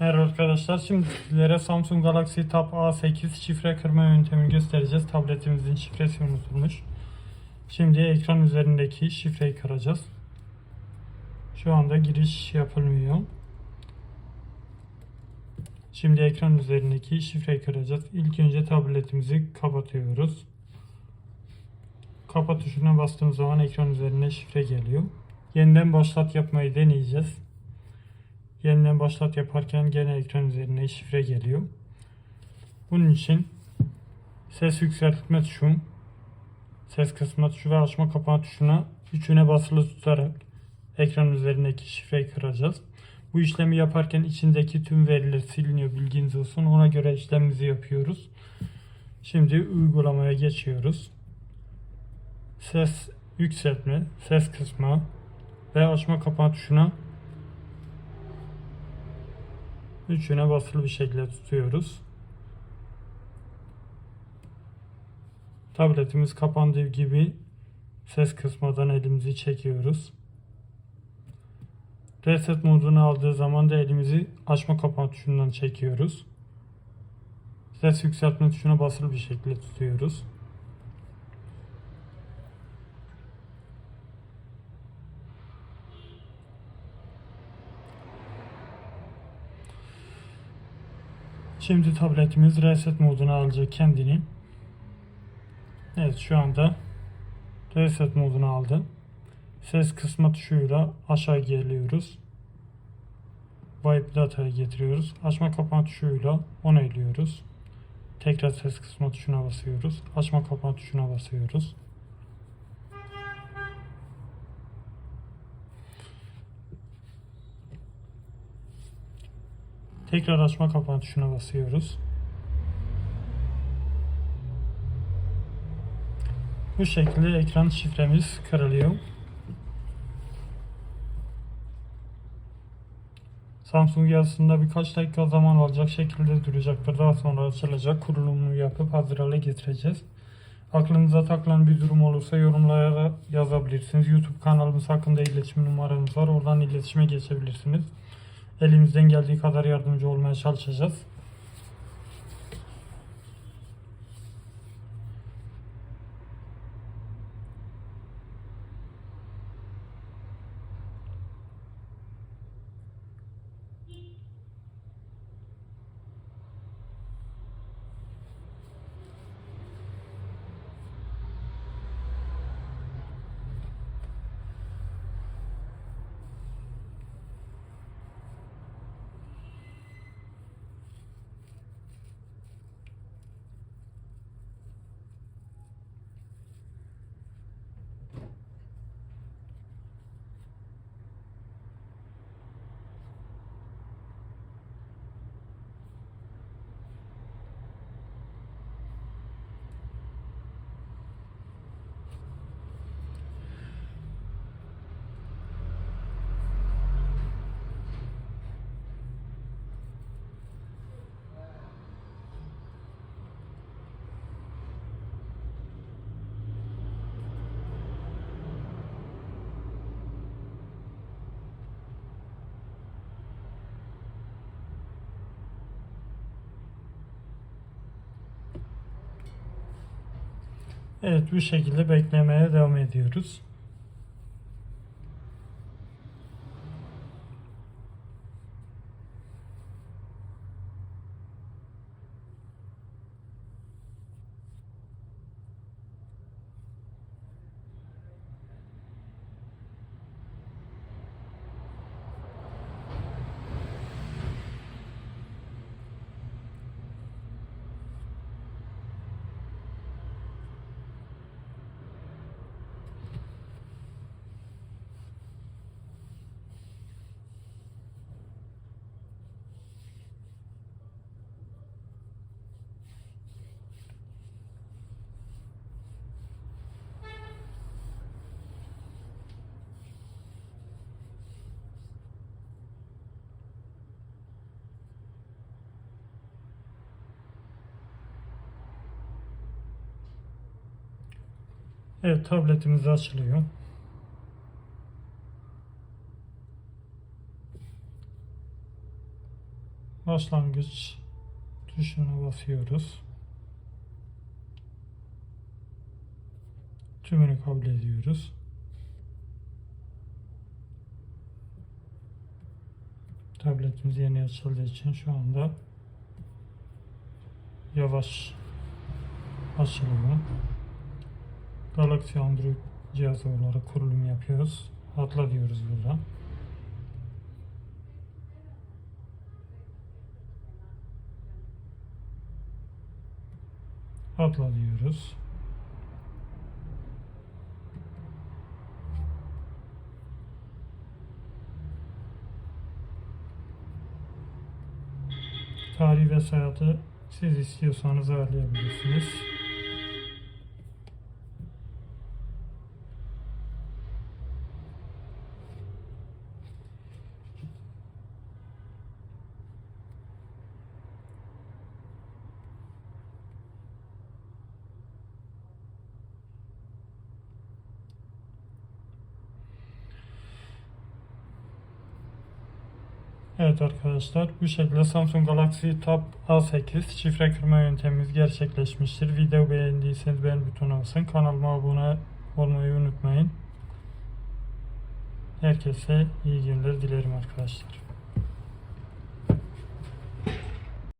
Merhaba arkadaşlar. Şimdi sizlere Samsung Galaxy Tab A8 şifre kırma yöntemini göstereceğiz. Tabletimizin şifresi unutulmuş. Şimdi ekran üzerindeki şifreyi kıracağız. Şu anda giriş yapılmıyor. Şimdi ekran üzerindeki şifreyi kıracağız. İlk önce tabletimizi kapatıyoruz. Kapat tuşuna bastığımız zaman ekran üzerine şifre geliyor. Yeniden başlat yapmayı deneyeceğiz. Yeniden başlat yaparken gene ekran üzerine şifre geliyor. Bunun için ses yükseltme tuşu, ses kısma tuşu ve açma kapama tuşuna üçüne basılı tutarak ekran üzerindeki şifreyi kıracağız. Bu işlemi yaparken içindeki tüm veriler siliniyor bilginiz olsun. Ona göre işlemimizi yapıyoruz. Şimdi uygulamaya geçiyoruz. Ses yükseltme, ses kısma ve açma kapama tuşuna Üçüne basılı bir şekilde tutuyoruz. Tabletimiz kapandığı gibi ses kısmadan elimizi çekiyoruz. Reset modunu aldığı zaman da elimizi açma kapama tuşundan çekiyoruz. Ses yükseltme tuşuna basılı bir şekilde tutuyoruz. Şimdi tabletimiz reset moduna alacak kendini. Evet şu anda reset moduna aldı. Ses kısma tuşuyla aşağı geliyoruz. Wipe data'ya getiriyoruz. Açma kapama tuşuyla onaylıyoruz. Tekrar ses kısma tuşuna basıyoruz. Açma kapama tuşuna basıyoruz. Tekrar açma kapama tuşuna basıyoruz. Bu şekilde ekran şifremiz kırılıyor. Samsung yazısında birkaç dakika zaman alacak şekilde duracaktır. Daha sonra açılacak. Kurulumunu yapıp hazır hale getireceğiz. Aklınıza takılan bir durum olursa yorumlara yazabilirsiniz. YouTube kanalımız hakkında iletişim numaramız var. Oradan iletişime geçebilirsiniz. Elimizden geldiği kadar yardımcı olmaya çalışacağız. Evet bu şekilde beklemeye devam ediyoruz. Evet tabletimiz açılıyor. başlangıç tuşuna basıyoruz. Tümünü kabul ediyoruz. Tabletimiz yeni açıldığı için şu anda yavaş açılıyor. Galaxy Android cihazı olarak kurulum yapıyoruz. Atla diyoruz burada. Atla diyoruz. Tarih ve saati siz istiyorsanız ayarlayabilirsiniz. Evet arkadaşlar bu şekilde Samsung Galaxy Tab A8 şifre kırma yöntemimiz gerçekleşmiştir. Video beğendiyseniz beğen butonu basın. Kanalıma abone olmayı unutmayın. Herkese iyi günler dilerim arkadaşlar.